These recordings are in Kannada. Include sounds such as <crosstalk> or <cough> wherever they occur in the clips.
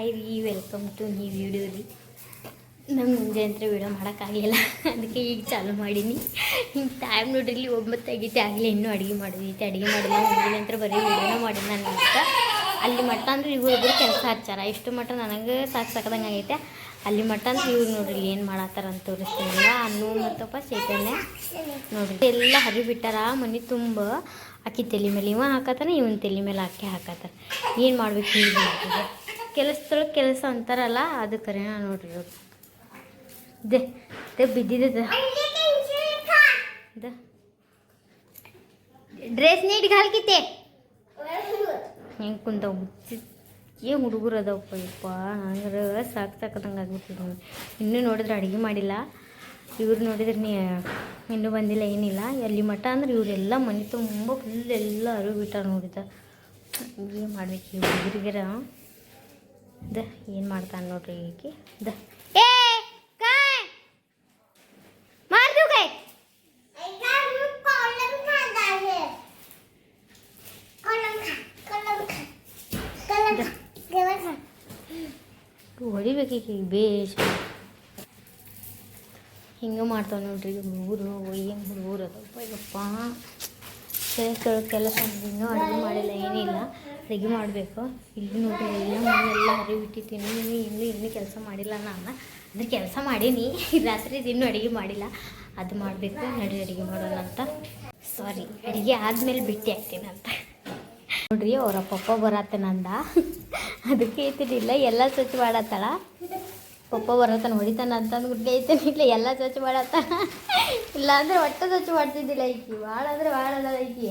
ಹಾಯ್ ರೀ ವೆಲ್ಕಮ್ ಟು ನ್ಯೂ ವಿಡಿಯೋ ರೀ ನಂಗೆ ಮುಂಜಾನೆ ಅಂತ ವಿಡಿಯೋ ಮಾಡೋಕ್ಕಾಗಲಿಲ್ಲ ಅದಕ್ಕೆ ಈಗ ಚಾಲು ಮಾಡೀನಿ. ಹಿಂಗೆ ಟೈಮ್ ನೋಡ್ರಿ ಇಲ್ಲಿ ಒಂಬತ್ತು ಆಗೈತೆ ಆಗಲಿ ಇನ್ನೂ ಅಡುಗೆ ಮಾಡಿದೈತೆ ಅಡುಗೆ ಮಾಡಿಲ್ಲ. ಮುಂಜಾನೆ ಅಂತ ಬರೀ ವಿಡಿಯೋನ ಮಾಡಿ ನಾನು ಅಂತ ಅಲ್ಲಿ ಮಟ್ಟ ಅಂದ್ರೆ ಇವ್ರಿಬ್ರು ಕೆಲಸ ಹಚ್ಚಾರ. ಇಷ್ಟು ಮಟ್ಟ ನನಗೆ ಸಾಕು ಸಾಕದಂಗೆ ಆಗೈತೆ. ಅಲ್ಲಿ ಮಟ್ಟ ಅಂದ್ರೆ ಇವ್ರು ನೋಡ್ರಿ ಏನು ಮಾಡತ್ತಾರ ಅಂತ ತೋರಿಸ್ತೀನಿ. ಅನ್ನು ಮತ್ತಪ್ಪ ಚೈತನ್ಯ ನೋಡ್ರಿ. ಎಲ್ಲ ಹರಿ ಬಿಟ್ಟಾರ. ಮನೆ ತುಂಬ ಅಕ್ಕಿ ತಲೆ ಮೇಲೆ. ಇವ ಹಾಕತ್ತಾನೆ, ಇವನ್ ತಲೆ ಮೇಲೆ ಅಕ್ಕಿ ಹಾಕತ್ತಾರ. ಏನು ಮಾಡ್ಬೇಕು ಈಗ ಕೆಲಸದೊಳಗೆ ಕೆಲಸ ಅಂತಾರಲ್ಲ, ಅದು ಕರೆ ನೋಡ್ರಿ ದೇ ದೇ ದೆ. ಬಿದ್ದಿದೆ ಡ್ರೆಸ್ ನೀಟ್ ಹಾಲ್ಕಿತ್ತೆ ಹೆಂಗೆ ಕುಂತಾವ ಏನು ಹುಡುಗರು ಅದಪ್ಪ ಯಪ್ಪ ನಂಗೆ ಸಾಕು ಸಾಕದಂಗೆ ಆಗ್ಬಿಟ್ಟಿದ್ರು ಇನ್ನೂ ನೋಡಿದ್ರೆ ಅಡುಗೆ ಮಾಡಿಲ್ಲ. ಇವ್ರು ನೋಡಿದ್ರೆ ನೀ ಇನ್ನೂ ಬಂದಿಲ್ಲ, ಏನಿಲ್ಲ. ಎಲ್ಲಿ ಮಠ ಅಂದ್ರೆ ಇವರೆಲ್ಲ ಮನೆ ತುಂಬ ಫುಲ್ ಎಲ್ಲ ಅರಿವು ಬಿಟ್ಟಾರ ನೋಡಿದ. ಏನು ಮಾಡ್ಬೇಕು ಈ ದ ಏನು ಮಾಡ್ತಾನೆ ನೋಡ್ರಿ ಈಕಿ? ದ. ಏ ಕಾಯ್ ಮಾರ್ದು ಕಾಯ್ ಹಿಂಗೆ ಮಾಡ್ತಾವೆ ನೋಡ್ರಿ ಹುಡುಗರು ಏನು ಹುಡುಗರು ಅದಪ್ಪ ಈಗಪ್ಪ ಕೆಲಸ ಕೆಲಸ ಇನ್ನೂ ಅಡುಗೆ ಮಾಡಿಲ್ಲ ಏನಿಲ್ಲ. ಅಡುಗೆ ಮಾಡಬೇಕು. ಇಲ್ಲಿ ನೋಡಿರಿ ಎಲ್ಲ ಮನೆಯೆಲ್ಲ ಹರಿಬಿಟ್ಟಿದ್ದೀನಿ ಇನ್ನೂ ಇನ್ನೂ ಇನ್ನೂ ಕೆಲಸ ಮಾಡಿಲ್ಲ ನಾನು ಅಂದರೆ ಕೆಲಸ ಮಾಡೀನಿ. <laughs> ರಾತ್ರಿ ಇನ್ನೂ ಅಡುಗೆ ಮಾಡಿಲ್ಲ. ಅದು ಮಾಡಬೇಕು ನಡಿ ಅಡುಗೆ ಮಾಡೋಣ ಅಂತ. ಸಾರಿ ಅಡುಗೆ ಆದಮೇಲೆ ಭೇಟಿ ಆಗ್ತೀನಿ ಅಂತ. ನೋಡ್ರಿ, ಅವರ ಪಪ್ಪ ಬರತ್ತನಂದ <laughs> ಅದಕ್ಕೆ ಐತಿನಿಲ್ಲ ಎಲ್ಲ ಸ್ವಚ್ಛ ಮಾಡತ್ತಳ. ಪಪ್ಪ ಬರತ್ತಾನ ಹೊಡಿತಾನ ಅಂತ ಅಂದ್ಬಿಟ್ಟು ಇಲ್ಲ, ಎಲ್ಲ ಸ್ವಚ್ಛ ಮಾಡತ್ತಾನ <laughs> ಇಲ್ಲ ಅಂದ್ರೆ ಒಟ್ಟು ಸ್ವಚ್ಛ ಮಾಡ್ತಿದ್ದಿಲ್ಲ ಈಕಿ. ಭಾಳ ಅಂದ್ರೆ ಭಾಳ ಅದ ಈಕಿ.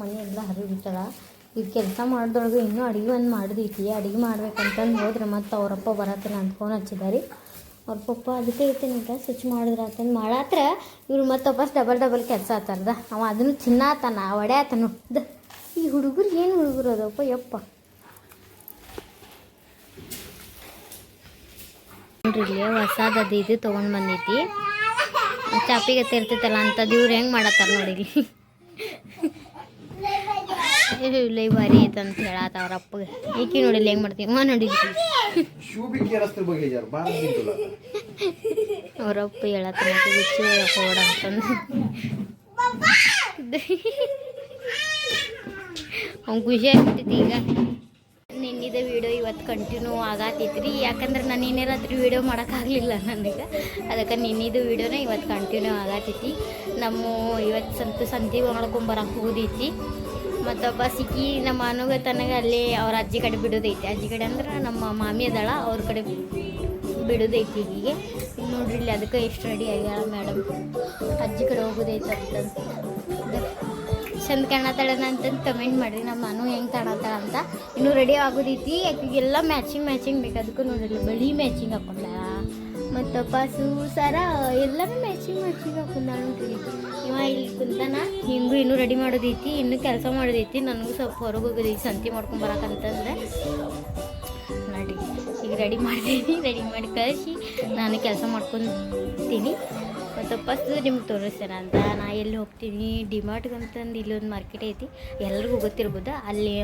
ಮನೆ ಎಲ್ಲ ಹರಿಬಿಟ್ಟಲ್ಲ ಇದು ಕೆಲಸ ಮಾಡಿದೊಳಗೆ ಇನ್ನೂ ಅಡುಗೆ ಒಂದು ಮಾಡಿದೈತಿ. ಅಡುಗೆ ಮಾಡ್ಬೇಕಂತಂದು ಹೋದ್ರೆ ಮತ್ತು ಅವರಪ್ಪ ಬರತ್ತೇನೆ ಅಂತ ಫೋನ್ ಹಚ್ಚಿದಾರಿ. ಅವ್ರ ಪಪ್ಪ, ಅದಕ್ಕೆ ಐತೇನಿಲ್ಲ ಸ್ವಿಚ್ ಮಾಡಿದ್ರೆ ಅಂತಂದು ಮಾಡಾತ್ರ ಇವ್ರು ಮತ್ತೆ ಡಬಲ್ ಡಬಲ್ ಕೆಲಸ ಆತಾರ್ದ. ಅವ ಅದನ್ನು ಚಿನ್ನಾತನ ಒಡೆ ದ, ಈ ಹುಡುಗರು ಏನು ಹುಡುಗರು ಅದಪ್ಪ ಯಪ್ಪ. ನೋಡ್ರಿ ಹೊಸದದು ಇದು ತೊಗೊಂಡು ಬಂದೈತಿ. ಚಾಪಿಗೆ ಇರ್ತೈತಲ್ಲ ಅಂಥದ್ದು ಇವ್ರು ಹೆಂಗೆ ಮಾಡತ್ತಾರ ನೋಡಿ ಏಯ್ ಇಲ್ಲಿ ಭಾರಿ ಐತೆ ಅಂತ ಹೇಳಾತ ಅವ್ರ ಅಪ್ಪಗೆ. ಏಕೆ ನೋಡಿಲ್ಲ ಹೆಂಗೆ ಮಾಡ್ತೀವಿ ಮಾ ನೋಡಿ ಅವ್ರ ಅಪ್ಪ ಹೇಳತ್ತ ಬಿಚ್ಚು ಓಡ ಅಂತಂದು. ಅವ್ನು ಖುಷಿ ಆಗ್ಬಿಟ್ಟಿತ್ತು ಈಗ. ನಿನ್ನಿದ ವಿಡಿಯೋ ಇವತ್ತು ಕಂಟಿನ್ಯೂ ಆಗತ್ತಿತ್ರಿ. ಯಾಕಂದ್ರೆ ನಾನು ಏನೇ ರಾತ್ರಿ ವೀಡಿಯೋ ಮಾಡೋಕ್ಕಾಗಲಿಲ್ಲ ನನಗೆ. ಅದಕ್ಕೆ ನಿನ್ನಿದು ವೀಡಿಯೋನ ಇವತ್ತು ಕಂಟಿನ್ಯೂ ಆಗತ್ತೈತಿ ನಮ್ಮ ಇವತ್ತು ಸ್ವಲ್ಪ ಸಂತೆ ಮಾಡ್ಕೊಂಬರಕ್ಕೆ ಹೋದೈತಿ ಮತ್ತೊಬ್ಬ ಸಿಕ್ಕಿ ನಮ್ಮ ಅನುಗ ತನಗೆ ಅಲ್ಲಿ ಅವ್ರ ಅಜ್ಜಿ ಕಡೆ ಬಿಡೋದೈತಿ. ಅಜ್ಜಿ ಕಡೆ ಅಂದ್ರೆ ನಮ್ಮ ಮಾಮಿ ಅದಳ, ಅವ್ರ ಕಡೆ ಬಿಡೋದೈತಿ ಹೀಗೆ. ನೋಡ್ರಿ ಇಲ್ಲಿ ಅದಕ್ಕೆ ಎಷ್ಟು ರೆಡಿ ಆಗ್ಯಾಳ ಮೇಡಮ್ ಅಜ್ಜಿ ಕಡೆ ಹೋಗೋದೈತೆ ಅಂತ. ಚಂದ ಕಾಣತ್ತಾಳನ ಅಂತಂದು ಕಮೆಂಟ್ ಮಾಡಿರಿ. ನಮ್ಮ ಅನು ಹೆಂಗೆ ಕಾಣತ್ತಾಳ ಅಂತ. ಇನ್ನೂ ರೆಡಿ ಆಗೋದೈತಿ. ಆಕೆಗೆಲ್ಲ ಮ್ಯಾಚಿಂಗ್ ಮ್ಯಾಚಿಂಗ್ ಬೇಕು. ಅದಕ್ಕೂ ನೋಡಿಲ್ಲ ಬಳಿ ಮ್ಯಾಚಿಂಗ್ ಹಾಕೊಂಡಾಳ ಮತ್ತು ಪಸು ಸರ, ಎಲ್ಲನೂ ಮ್ಯಾಚಿಂಗ್ ಮ್ಯಾಚಿಂಗ್ ನೋಡ್ರಿ ಇವ ಇಲ್ಲಿ ಕುಂತಾನ ಹಿಂಗೂ ಇನ್ನೂ ರೆಡಿ ಮಾಡೋದೈತಿ, ಇನ್ನೂ ಕೆಲಸ ಮಾಡೋದೈತಿ, ನನಗೂ ಸ್ವಲ್ಪ ಹೊರಗೆ ಹೋಗೋದೈತಿ, ಸಂತಿ ಮಾಡ್ಕೊಂಡು ಬರಕಂತಂದ್ರೆ ನೋಡಿ, ಈಗ ರೆಡಿ ಮಾಡಿದೀನಿ ರೆಡಿ ಮಾಡಿ ಕಳಿಸಿ, ನಾನು ಕೆಲಸ ಮಾಡ್ಕೊತೀನಿ. ಮತ್ತು ಫಸ್ಟ್ ನಿಮ್ಗೆ ತೋರಿಸ್ತೇನೆ ಅಂತ. ನಾ ಎಲ್ಲಿ ಹೋಗ್ತೀನಿ, ಡಿಮಾರ್ಟ್ಗೆ ಅಂತಂದು ಇಲ್ಲೊಂದು ಮಾರ್ಕೆಟ್ ಐತಿ. ಎಲ್ರಿಗೂ ಗೊತ್ತಿರ್ಬೋದು, ಅಲ್ಲಿ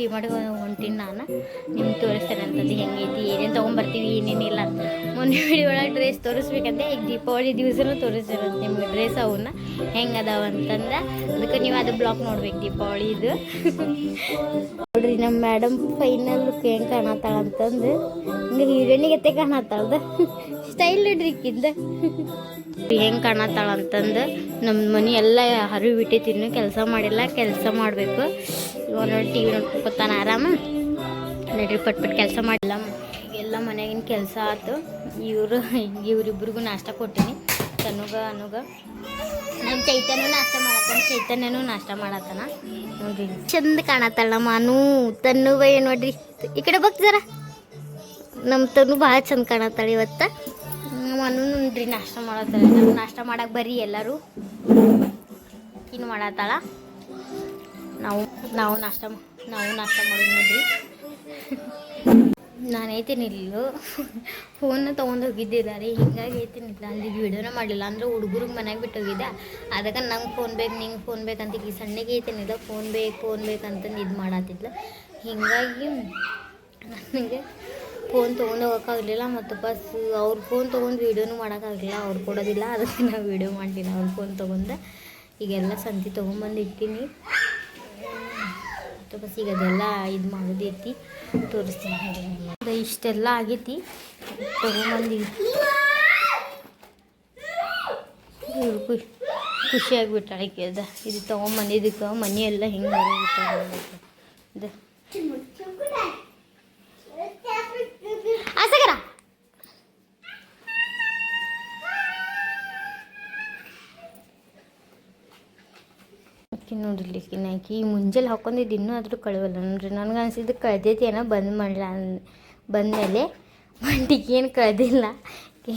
ಡಿಮಾರ್ಟ್ಗೆ ಹೊಂಟೀನಿ ನಾನು. ನಿಮ್ಗೆ ತೋರಿಸ್ತೇನೆ ಅಂತಂದು ಹೆಂಗೈತಿ ಏನೇನು ತೊಗೊಂಬರ್ತೀವಿ ಏನೇನಿಲ್ಲ ಅಂತ. ಮೊನ್ನೆ ಒಳಗೆ ಡ್ರೆಸ್ ತೋರಿಸ್ಬೇಕಂದ್ರೆ ಈಗ ದೀಪಾವಳಿ ದಿವಸನೂ ಅಂತ ನಿಮ್ಗೆ ಡ್ರೆಸ್ ಅವನ್ನ ಹೆಂಗೆ ಅದಾವ ಅದಕ್ಕೆ ನೀವು ಅದು ಬ್ಲಾಕ್ ನೋಡ್ಬೇಕು ದೀಪಾವಳಿ ಇದು <laughs> ನೋಡ್ರಿ ನಮ್ಮ ಮೇಡಮ್ ಫೈನಲ್ ಲುಕ್ ಹೆಂಗೆ ಕಾಣತ್ತಾಳ ಅಂತಂದು. ಹಿಂಗೆ ಹೀರೋನಿಗತ್ತೆ ಕಾಣತ್ತಾಳ್ದ. ಸ್ಟೈಲ್ ನೋಡ್ರಿಕ್ಕಿಂದ ಹೆಂಗೆ ಕಾಣತ್ತಾಳ ಅಂತಂದು. ನಮ್ಮ ಮನೆ ಎಲ್ಲ ಹರಿವು ಬಿಟ್ಟೈತಿ, ಇನ್ನೂ ಕೆಲಸ ಮಾಡಿಲ್ಲ, ಕೆಲಸ ಮಾಡಬೇಕು. ಇವಾಗ ನೋಡಿ ಟಿ ವಿ ನೋಡ್ಕೊತಾನ ಆರಾಮ. ನೋಡ್ರಿ ಪಟ್ ಪಟ್ ಕೆಲಸ ಮಾಡಿಲ್ಲ ಎಲ್ಲ ಮನೆಗಿನ ಕೆಲಸ ಆಯ್ತು ಇವರು ಇವರಿಬ್ರಿಗೂ ನಾಷ್ಟ ಕೊಟ್ಟಿನಿ. ತನುಗ ಅನುಗ. ನಮ್ಮ ಚೈತನ್ಯ ನಾಷ್ಟ ಮಾಡತ್ತಾನ ಚೈತನ್ಯನೂ ನಾಷ್ಟ ಮಾಡತ್ತಾನ. ನೋಡ್ರಿ. ಚಂದ ಕಾಣತ್ತಾಳ ನಮ್ಮ ಅನು ತನ್ನು ಬೈ ನೋಡ್ರಿ. ಈ ಕಡೆ ಬಗ್ ಜರ. ನಮ್ಮ ತನು ಭಾಳ ಚಂದ ಕಾಣತ್ತಾಳ ಇವತ್ತ. ನಮ್ಮ ಅನು ನೋಡ್ರಿ ನಾಷ್ಟ ಮಾಡತ್ತಾಳ. ನಾಷ್ಟ ಮಾಡಕ್ಕೆ ಬರ್ರಿ ಎಲ್ಲರೂ. ಇನ್ನು ಮಾಡತ್ತಾಳ. ನಾವು ನಾವು ನಾಷ್ಟ ನಾವು ನಾಷ್ಟ ಮಾಡೋದು ನೋಡ್ರಿ. ನಾನು ಐತೇನಿಲ್ಲ ಫೋನ್ನ ತೊಗೊಂಡು ಹೋಗಿದ್ದಿದ್ದಾರೆ ಹಿಂಗಾಗಿ ಐತೇನಿಲ್ಲ ಅಲ್ಲಿ ವಿಡಿಯೋನ ಮಾಡಲಿಲ್ಲ. ಅಂದ್ರೆ ಹುಡುಗರಿಗೆ ಮನೆಗೆ ಬಿಟ್ಟು ಹೋಗಿದ್ದೆ. ಅದಕ್ಕೆ ನಂಗೆ ಫೋನ್ ಬೇಕು, ನಿಂಗೆ ಫೋನ್ ಬೇಕಂತ ಈ ಸಣ್ಣಗೆ ಐತೇನಿಲ್ಲ ಫೋನ್ ಬೇಕು, ಫೋನ್ ಬೇಕಂತಂದು ಇದು ಮಾಡತ್ತಿದ್ಲು ಹೀಗಾಗಿ ನನಗೆ ಫೋನ್ ತೊಗೊಂಡು ಹೋಗೋಕ್ಕಾಗಲಿಲ್ಲ ಮತ್ತು ಬಸ್ ಅವ್ರ ಫೋನ್ ತೊಗೊಂಡು ವೀಡಿಯೋನು ಮಾಡೋಕ್ಕಾಗಲಿಲ್ಲ ಅವ್ರು ಕೊಡೋದಿಲ್ಲ, ಅದಕ್ಕೆ ನಾವು ವೀಡಿಯೋ ಮಾಡಲಿಲ್ಲ. ಅವ್ರ ಫೋನ್ ತೊಗೊಂಡು ಈಗೆಲ್ಲ ಸಂತಿ ತೊಗೊಂಬಂದು ಈಗ ಅದೆಲ್ಲ ಇದು ಮಾಡೋದೈತಿ. ತೋರಿಸ್ತೀನಿ. ಇಷ್ಟೆಲ್ಲ ಆಗೈತಿ. ತೊಗೊಂಬಂದು ಇವ್ರು ಖುಷಿ ಖುಷಿಯಾಗಿಬಿಟ್ಟಾಳೆ ಆಕೆ ಅದ ಇದು ತೊಗೊಂಬಂದಿದ್ದಕ್ಕೆ ಮನೆ ಎಲ್ಲ ಹಿಂಗೆ ಇದು. ಆಕಿ ನೋಡಿರ್ಲಿ ಆಕಿ ಮುಂಜಾನೆ ಹಾಕೊಂಡಿದ್ದು ಇನ್ನೂ ಆದರೂ ಕಳುವಲ್ಲ. ನೋಡ್ರಿ ನನಗೆ ಅನ್ಸಿದ್ದು ಕಳ್ದೈತಿ ಏನೋ ಬಂದ್ ಮಾಡಲ್ಲ ಬಂದಮೇಲೆ ಮಂಟಿಗೆ ಏನು ಕಳೆದಿಲ್ಲ.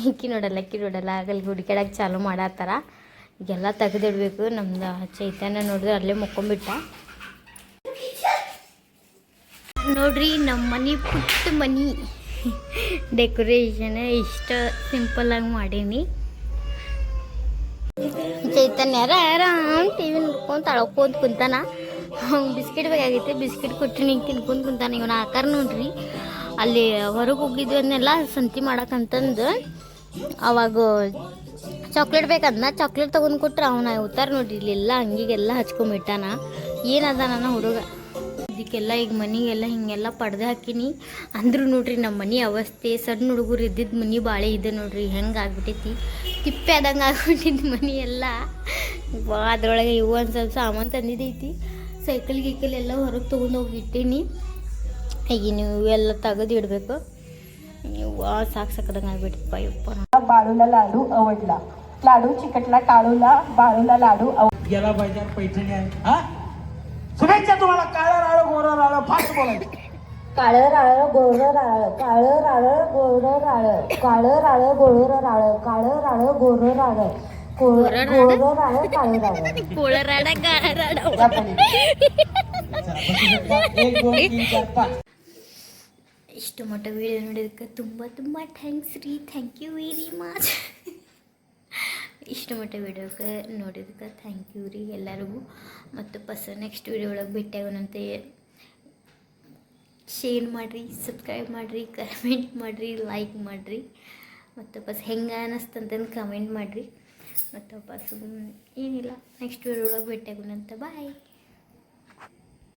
ಆಕಿ ನೋಡಲ್ಲ, ಅಕ್ಕಿ ನೋಡಲ್ಲ ಆಗಲ್ಲಿ ಹುಡುಕ್ಯಾಡಕ್ಕೆ ಚಾಲು ಮಾಡತ್ತಾರ. ಈಗೆಲ್ಲ ತೆಗೆದಿಡ್ಬೇಕು. ನಮ್ದು ಚೈತನ್ಯ ನೋಡಿದ್ರೆ ಅಲ್ಲೇ ಮುಕ್ಕೊಂಬಿಟ್ಟ. ನೋಡ್ರಿ ನಮ್ಮ ಮನೆ ಪುಟ್ಟ ಮನೆ. <laughs> ಡೆಕೋರೇಷನ್ ಇಷ್ಟ ಸಿಂಪಲ್ಲಾಗಿ ಮಾಡೀನಿ. ಚೈತನ್ಯ ಆರಾಮ್ ಟಿ ವಿ ನೋಡ್ಕೊಂತ ಕುಂತಾನ. ಅವ್ನು ಬಿಸ್ಕಿಟ್ ಬೇಕಾಗಿತ್ತು, ಬಿಸ್ಕಿಟ್ ಕೊಟ್ಟು ನಿಂಗೆ ತಿನ್ಕೊಂತ ಕುಂತಾನ. ಇವನ ಆಕಾರ ನೋಡ್ರಿ, ಅಲ್ಲಿ ಹೊರಗೆ ಹೋಗಿದ್ವಿ ಅದನ್ನೆಲ್ಲ ಸಂತಿ ಮಾಡಕ್ಕಂತಂದು ಅವಾಗ ಚಾಕ್ಲೇಟ್ ಬೇಕಂದ ಚಾಕ್ಲೇಟ್ ತೊಗೊಂಡು ಕೊಟ್ರೆ. ಅವನ ಉತ್ತಾರ ನೋಡ್ರಿ, ಇಲ್ಲೆಲ್ಲ ಅಂಗಿಗೆಲ್ಲ ಹಚ್ಕೊಂಬಿಟ್ಟಾನ ಏನದ ನನ್ನ ಹುಡುಗ. ಇದಕ್ಕೆಲ್ಲ ಈಗ ಮನೆಗೆಲ್ಲ ಹಿಂಗೆಲ್ಲ ಪಡ್ದೆ ಹಾಕಿನಿ ಅಂದ್ರೂ ನೋಡ್ರಿ ನಮ್ಮ ಮನೆ ಅವಸ್ಥೆ ಸಣ್ಣ ಹುಡುಗರು ಇದ್ದಿದ್ದು ಮನೆ ಭಾಳ ಇದೆ ನೋಡ್ರಿ ಹೆಂಗೆ ಆಗ್ಬಿಟ್ಟೈತಿ ತಿಪ್ಪೆ ಆದಂಗೆ ಆಗ್ಬಿಟ್ಟಿದ್ದು ಮನೆ ಎಲ್ಲ ವಾ ಅದ್ರೊಳಗೆ ಇವು ಒಂದು ಸ್ವಲ್ಪ ಸಾಮಾನು ತಂದಿದ್ದೈತಿ ಸೈಕಲ್ ಗೀಕಲ್ ಎಲ್ಲ ಹೊರಗೆ ತೊಗೊಂಡು ಹೋಗಿ ಇಟ್ಟೀನಿ ಈಗ ನೀವು ಇವೆಲ್ಲ ತೆಗೆದು ಇಡಬೇಕು ವಾ ಸಾಕು ಸಾಕದಂಗೆ ಆಗ್ಬಿಟ್ಟಪ್ಪ ಯಪ್ಪ बाळूला लाडू आवडला लाडू चिकटला काळूला बाळूला लाडू आव- गेला पाहिजे आणि पैठणी आहे हा शुभेच्छा तुम्हाला काळं राळ गोरं राळ फास्ट बोलायचं काळं राळ गोरं राळ काळं राळ गोरं राळ काळं राळ गोरं राळ काळं राळ गोरं राळ कोळ- गोरं राळ? गोरं राळ काळं राळ ಕೋಳರಾಡ ಗಾಳರಾಡ या पण. चला, बसू शकता. एक दोन तीन चार पाच ಇಷ್ಟು ಮಟ್ಟ ವೀಡಿಯೋ ನೋಡಿದ್ದಕ್ಕೆ ತುಂಬ ತುಂಬ ಥ್ಯಾಂಕ್ಸ್ ರೀ ಥ್ಯಾಂಕ್ ಯು ವೆರಿ ಮಚ್ ಇಷ್ಟು ಮಟ್ಟ ವೀಡಿಯೋಕ್ಕೆ ನೋಡಿದ್ದಕ್ಕೆ ಥ್ಯಾಂಕ್ ಯು ರೀ ಎಲ್ಲರಿಗೂ ಮತ್ತು ಪಸ್ ನೆಕ್ಸ್ಟ್ ವೀಡಿಯೋ ಒಳಗೆ ಭೇಟಿಯಾಗೋಣಂತೆ ಶೇರ್ ಮಾಡಿರಿ ಸಬ್ಸ್ಕ್ರೈಬ್ ಮಾಡಿರಿ ಕಮೆಂಟ್ ಮಾಡಿರಿ ಲೈಕ್ ಮಾಡಿರಿ. ಮತ್ತು ಬಸ್ ಹೆಂಗೆ ಅನ್ನಿಸ್ತಂತಂದು ಕಮೆಂಟ್ ಮಾಡಿರಿ. ಮತ್ತು ಬಸ್ ಏನಿಲ್ಲ ನೆಕ್ಸ್ಟ್ ವೀಡಿಯೋ ಒಳಗೆ ಭೇಟಿಯಾಗೋಣಂತೆ ಬಾಯ್